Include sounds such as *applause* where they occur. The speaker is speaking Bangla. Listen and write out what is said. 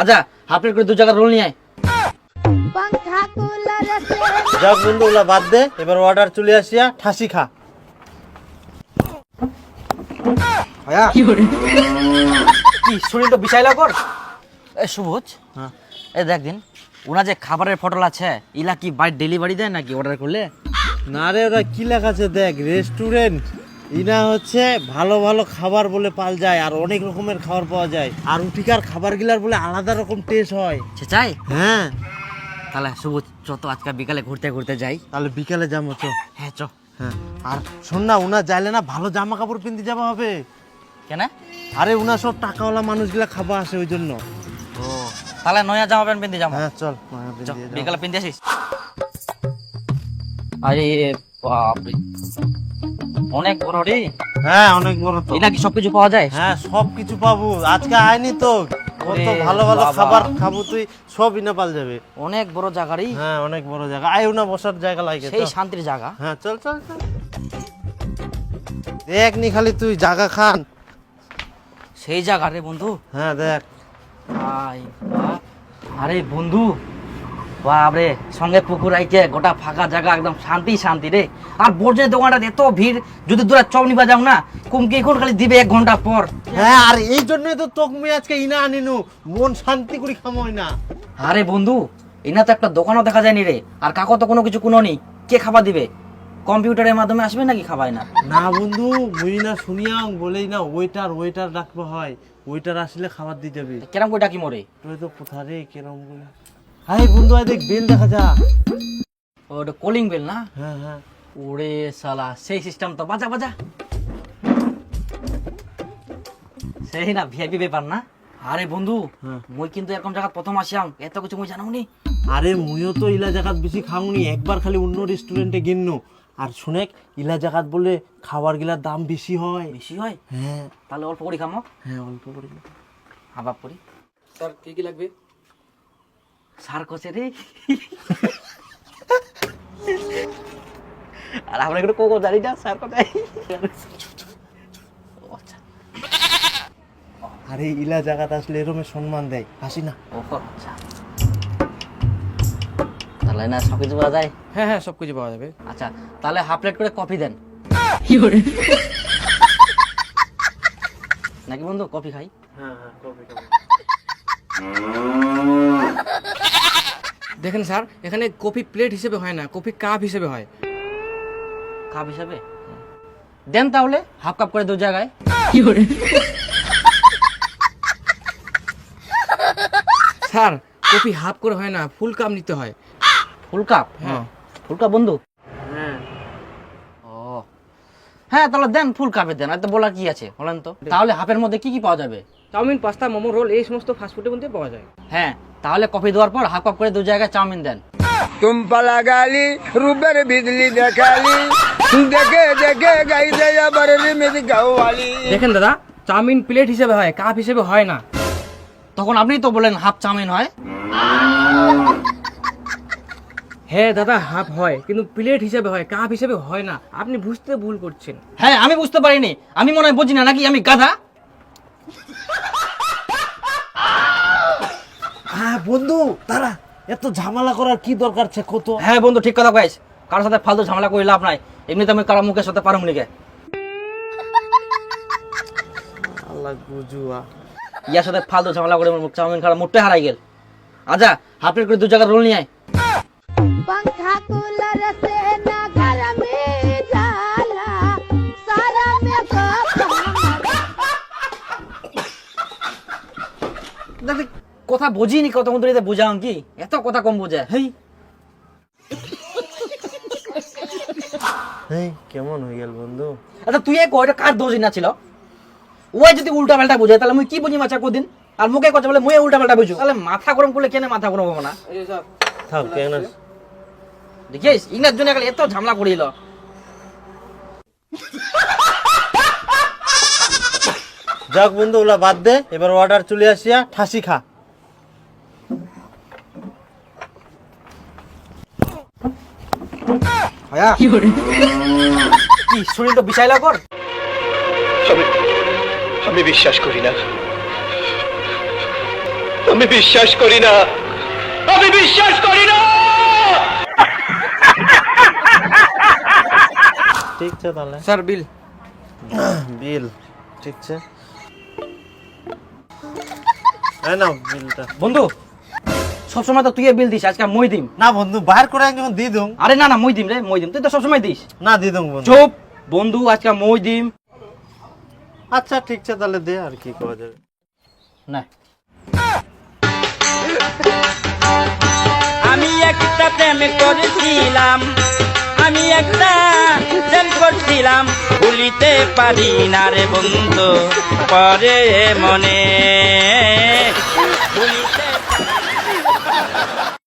আজা হাফ প্লেট করে দু জায়গা রোল নিয়ে যাক বন্ধু ওলা বাদ দে। এবার অর্ডার চলে আসিয়া ঠাসি খা। ভাইয়া কি শুনি তো বিশাইলা কর। এ সুবোধ হ্যাঁ এ দেখ দিন ওনা যে খাবারের ফটল আছে ইলা কি বাই ডেলিভারি দেয় নাকি অর্ডার করলে? না রে ওরা কি লেখা আছে? দেখ রেস্টুরেন্ট ইনা হচ্ছে ভালো ভালো খাবার বলে পাল যায় আর অনেক রকমের খাবার পাওয়া যায়। আর উঠিকার খাবার গিলার বলে আলাদা রকম টেস্ট হয়। চাই হ্যাঁ। তাহলে সুবোধ যত আজকে বিকালে ঘুরতে ঘুরতে যাই। তাহলে বিকালে যাব চো। হ্যাঁ চ। হ্যাঁ। আর শোন না উনা যাইলে না ভালো জামা কাপড় পিনতে যাওয়া হবে। কেন? আরে উনা সব টাকাওয়ালা মানুষগুলা খাবা আসে ওই জন্য। ও তাহলে নয়া জামা প্যান্ট পিনতে যাব। হ্যাঁ চল বিকালে পিনতে আসিস। আরে বাপরে। অনেক বড় রে। হ্যাঁ অনেক বড় তো। এটা কি সবকিছু পাওয়া যায়? হ্যাঁ সব কিছু পাবো। আজকে আয়নি তো কত ভালো ভালো খাবার খাব তুই সব ইনা পাল যাবে। অনেক বড় জায়গারই হ্যাঁ অনেক বড় জায়গা। না বসার জায়গা লাগে সেই শান্তির জায়গা। হ্যাঁ চল চল চল। দেখ নি খালি তুই জায়গা খান। সেই জায়গা রে বন্ধু। হ্যাঁ দেখ। আরে বন্ধু বাপরে সঙ্গে পুকুর আইছে গোটা ফাঁকা জায়গা একদম শান্তি শান্তি রে। আর বর্জনের দোকানটা এত ভিড় যদি তোরা চপ নিবা যাও না কুমকি এখন খালি দিবে এক ঘণ্টা পর। হ্যাঁ আর এই জন্যই তো তোক মুই আজকে ইনা আনিনু। মন শান্তি করি খামোই না। আরে বন্ধু এনা তো একটা দোকানও দেখা যায়নি রে। আর কাকো তো কোনো কিছু কোনো নেই কে খাবার দিবে? কম্পিউটারের মাধ্যমে আসবে নাকি খাবাই না? না বন্ধু মুই না শুনিয়াং বলেই না ওয়েটার ওয়েটার ডাকবো হয়। ওয়েটার আসলে খাবার দিয়ে যাবে কেরম কইটা কি মরে তুই তো কোথা রে কেরম করে হাই বন্ধু আয় দেখ বেল দেখা যা ওটা কলিং বেল না? হ্যাঁ হ্যাঁ। ওরে সালা সেই সিস্টেম তো বাজা বাজা। সেই না ভিআইপি ব্যাপার না? আরে বন্ধু হ্যাঁ। মুই কিন্তু এরকম জায়গা প্রথম আসিয়াম এত কিছু মুই জানাওনি? আরে মুইও তো ইলা জায়গাত বেশি খাওনি একবার খালি অন্য রেস্টুরেন্টে গেন্ন। আর শুনেক ইলা জায়গাত বলে খাবার গিলার দাম বেশি হয়। বেশি হয়? হ্যাঁ। তাহলে অল্প করে খামো? হ্যাঁ অল্প করে। হাবাব করি স্যার কি কি লাগবে? স্যার কষে রে আর আমরা একটু কোকো জানি না স্যার কোথায় আচ্ছা। আরে ইলা জায়গাত আসলে এরমে সম্মান দেয়। হাসি না। ও আচ্ছা। তাহলে না সব কিছু পাওয়া যায়? হ্যাঁ হ্যাঁ সব কিছু পাওয়া যাবে। আচ্ছা তাহলে হাফ প্লেট করে কফি দেন। নাকি বন্ধু কফি খাই? হ্যাঁ হ্যাঁ কপি *laughs* দেখেন স্যার এখানে কপি প্লেট হিসেবে হয় না কপি কাপ হিসেবে হয়। কাপ হিসাবে? দেন তাহলে হাফ কাপ করে দু জায়গায়। স্যার কপি হাফ করে হয় না ফুল কাপ নিতে হয়। ফুল কাপ হ্যাঁ। ফুল কাপ বন্ধু? হ্যাঁ। ও। হ্যাঁ তাহলে দেন ফুল কাপে দেন আর তো বলার কি আছে বলেন তো। তাহলে হাফের মধ্যে কি কি পাওয়া যাবে? চাউমিন পাস্তা মোমো রোল এই সমস্ত ফাস্টফুডের মধ্যে পাওয়া যায়। হ্যাঁ তাহলে কফি দেওয়ার পর হাফ কাপ করে দু জায়গায় চাউমিন দেন। বিজলি দেখালি দেখে দেখে আবার গাওয়ালি। দেখেন দাদা চাউমিন প্লেট হিসেবে হয় কাপ হিসেবে হয় না। তখন আপনি তো বলেন হাফ চাউমিন হয়। হ্যাঁ দাদা হাফ হয় কিন্তু প্লেট হিসেবে হয় কাপ হিসেবে হয় না। আপনি বুঝতে ভুল করছেন। হ্যাঁ আমি বুঝতে পারিনি। আমি মনে হয় বুঝি না নাকি আমি গাধা? হ্যাঁ বন্ধু তারা এত ঝামেলা করার কি দরকার ছে কত? হ্যাঁ বন্ধু ঠিক কথা কয়েস কারোর সাথে ফালতু ঝামেলা করে লাভ নাই। এমনিতে আমি কারও মুখের সাথে পারুম লিখে আল্লাহ বুঝুয়া ইয়ার সাথে ফালতু ঝামেলা করে মুখ চাউমিন খাওয়া মুখটা হারাই গেল। আচ্ছা হাফ প্লেট করে দু জায়গার রোল নিয়ে আয়। কথা বুঝিনি কত মতো এতে বুঝাও কি? এত কথা কম বুঝে। হেই। এই কেমন হয়ে গেল বন্ধু? আচ্ছা তুই এক ওইটা কার দোষ না ছিল? ওই যদি উল্টা পাল্টা বুঝে তাহলে মুই কি বুঝি মাছা কোদিন আর মুখে কথা বলে মুই উল্টা পাল্টা বুঝু। তাহলে মাথা গরম করলে কেন মাথা গরম হব না? থাক কেন? দেখিস ইংরেজ জন্য এত ঝামেলা করিল যাক বন্ধু ওলা বাদ দে। এবার অর্ডার চলে আসিয়া ঠাসি খা। কি বিশাইল কর আমি আমি বিশ্বাস করি না। আমি বিশ্বাস করি না। আমি বিশ্বাস করি না। ঠিক আছে তাহলে। স্যার বিল। বিল ঠিক আছে। বিলটা। বন্ধু সবসময় তো তুই বিল দিস আজকে মই দিম। না বন্ধু বাইর করে যখন দিয়ে দুম আরে না না মই দিম রে মই দিম। তুই তো সবসময় দিস। না দিয়ে দুম বন্ধু। চুপ বন্ধু আজকে মই দিম। আচ্ছা ঠিক আছে তাহলে দে আর কি করা যাবে। না। আমি একটা প্রেম করেছিলাম আমি একটা প্রেম করছিলাম ভুলিতে পারি না রে বন্ধু পরে মনে